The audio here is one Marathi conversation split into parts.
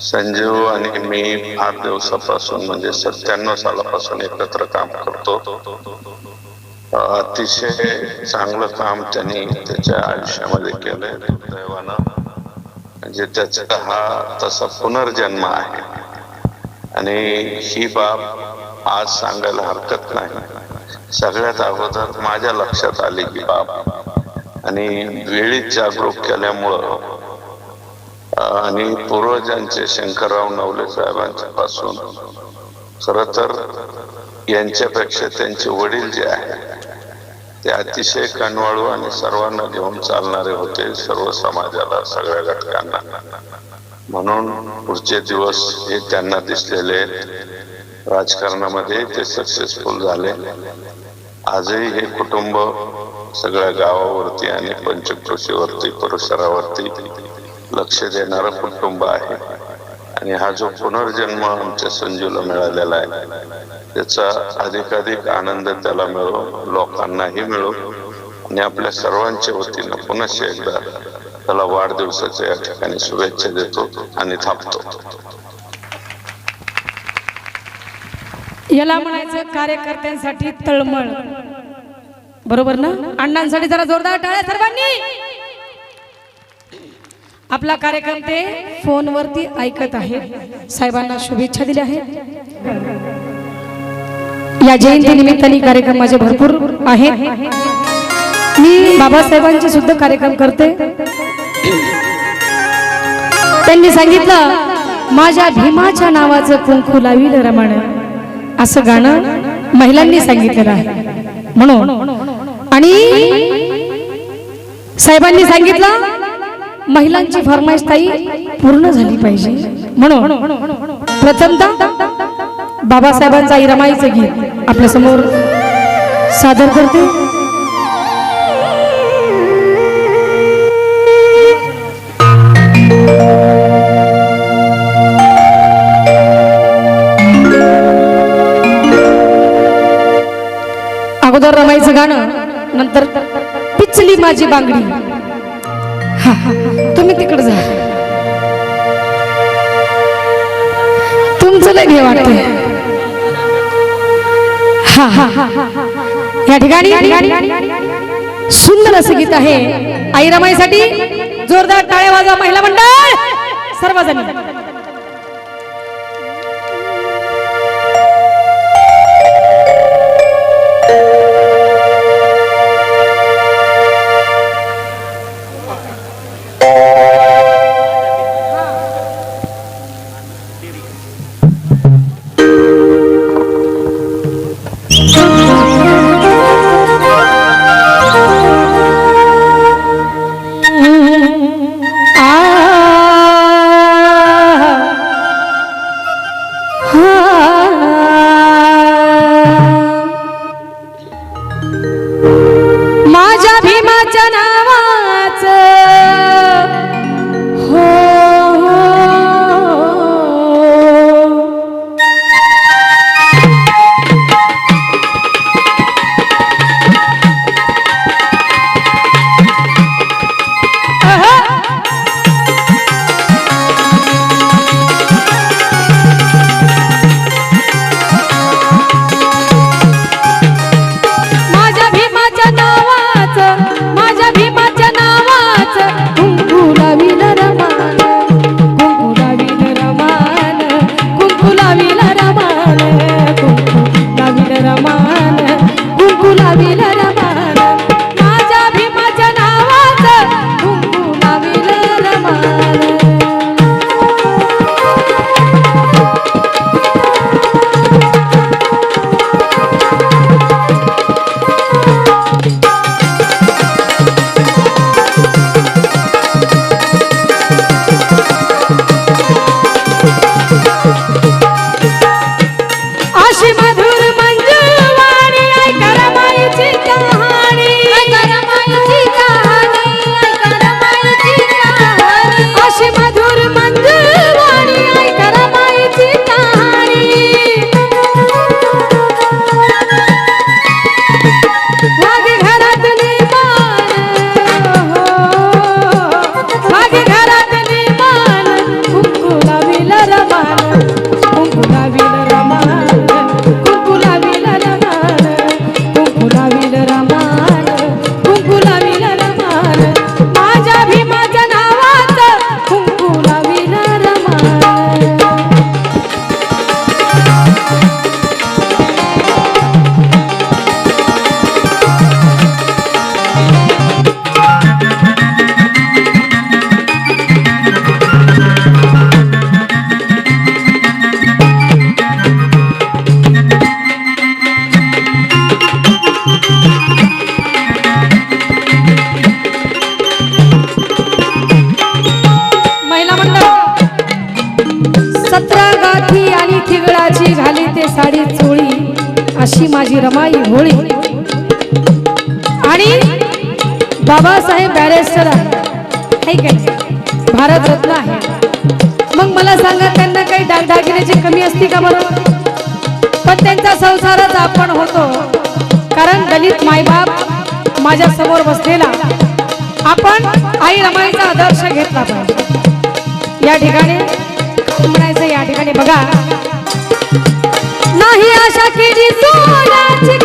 संजीव आणि मी फार दिवसापासून म्हणजे सत्त्याण्णव सालापासून एकत्र काम करतो. अतिशय चांगलं काम त्यांनी त्याच्या आयुष्यामध्ये केलंय दुर्दैवानं म्हणजे त्याचा हा तसा पुनर्जन्म आहे. आणि ही बाब आज सांगायला हरकत नाही. सगळ्यात अगोदर माझ्या लक्षात आली ही बाब. आणि वेळीच जागरूक केल्यामुळं आणि पूर्वजांचे शंकरराव नवले साहेबांच्या पासून खर तर यांच्यापेक्षा त्यांचे वडील जे आहेत ते अतिशय कणवाळू आणि सर्वांना घेऊन चालणारे होते सर्व समाजाला सगळ्या घटकांना. म्हणून पुढचे दिवस हे त्यांना दिसलेले. राजकारणामध्ये ते सक्सेसफुल झाले. आजही हे कुटुंब सगळ्या गावावरती आणि पंचकृषीवरती परिसरावरती लक्ष देणारं कुटुंब आहे. आणि हा जो पुनर्जन्म आमच्या संजूला मिळालेला आहे त्याचा अधिकाधिक आनंद त्याला मिळो लोकांनाही मिळो. आणि आपल्या सर्वांच्या वतीनं पुनश्च एकदा त्याला वाढदिवसाच्या या ठिकाणी शुभेच्छा देतो आणि थांबतो. याला म्हणायचं कार्यकर्त्यांसाठी तळमळ. बरोबर ना? अण्णांसाठी जरा जोरदार टाळ्या सर्वांनी! आपला कार्यक्रम ते फोनवरती ऐकत आहेत. साहेबांना शुभेच्छा दिल्या आहेत. या जयंती निमित्ताने कार्यक्रम माझे भरपूर आहेत. मी बाबासाहेबांचे सुद्धा कार्यक्रम करते. त्यांनी सांगितलं माझ्या भीमाच्या नावाचं कुंकू लावी रमण. असं गाणं महिलांनी सांगितलेलं आहे. म्हणून. आणि साहेबांनी सांगितलं महिलांची फरमाईश पूर्ण झाली पाहिजे. म्हणून प्रथमता बाबासाहेबांचा इरमाईचं रमाईचं गीत आपल्यासमोर सादर करते. अगोदर रमाईचं गाणं नंतर पिचली माझी बांगडी. हा, हा, घे वाटतंय हा, हा, हा, हा. या ठिकाणी सुंदर असं गीत आहे. आई रमाईसाठी जोरदार टाळ्या वाजवा महिला मंडळ. सर्वजणी. ठिगळाची घाली ते साडी चोळी. अशी माझी रमाई होळी. आणि बाबासाहेब बॅरेस्टर आहे. काय भारतरत्न आहे. मग मला सांगा त्यांना काही दागदागिन्याची कमी असते का बरोबर पण त्यांचा संसारच आपण होतो. कारण दलित मायबाप माझ्यासमोर बसलेला. आपण आई रमाईचा आदर्श घेतला पाहिजे. या ठिकाणी म्हणायचं ठिकाणी बघा. नाही आशा केली सोन्याची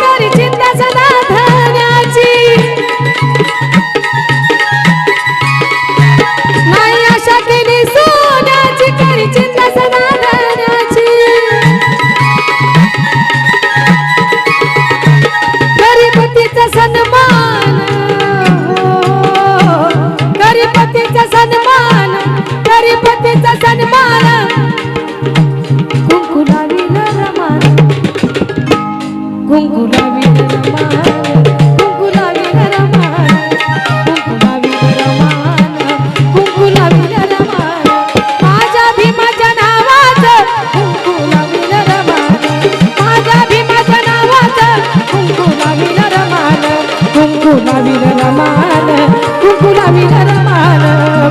रमान कुंकुलावील रमान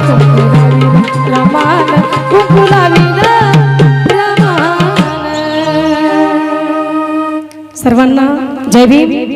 कुंकुलावील रमान कुंकुलावील रमान सर्वांना जय भीम.